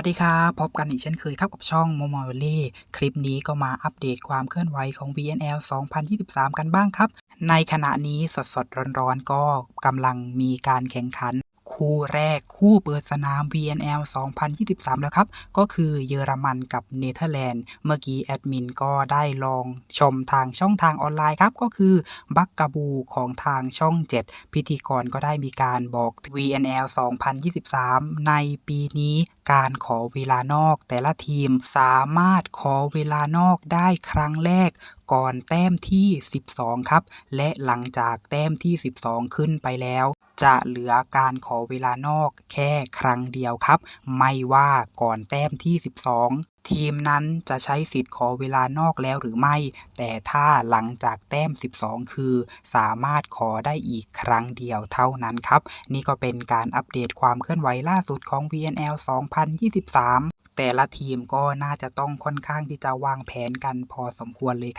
วัสดีครับพบกันอีกเช่นเคยครับกับช่องโมโมเล่คลิปนี้ก็มาอัปเดตความเคลื่อนไหวของ BNL 2023 กันบ้างครับ ในขณะนี้สดๆ ร้อนๆ ก็กำลังมีการแข่งขัน คู่แรกคู่เปิดสนาม VNL 2023 แล้วครับ ก็คือเยอรมันกับเนเธอร์แลนด์ เมื่อกี้แอดมินก็ได้ลองชมทางช่องทางออนไลน์ครับ ก็คือบักกาบูของทางช่อง 7 พิธีกรก็ได้มีการบอก VNL 2023 ในปีนี้การขอเวลานอกแต่ละทีมสามารถขอเวลานอกได้ครั้งแรก ก่อนแต้มที่ 12 ครับ และหลังจากแต้มที่ 12 ขึ้นไปแล้ว จะเหลือการขอเวลานอกแค่ครั้งเดียวครับ ไม่ว่าก่อนแต้มที่ 12ทีมนั้นจะใช้สิทธิ์ขอเวลานอกแล้วหรือไม่ แต่ถ้าหลังจากแต้ม 12 คือ สามารถขอได้อีกครั้งเดียวเท่านั้นครับ นี่ก็เป็นการอัปเดตความเคลื่อนไหวล่าสุดของ VNL 2023 แต่ละทีมก็น่าจะต้องค่อนข้างที่จะวางแผนกันพอสมควรเลยครับ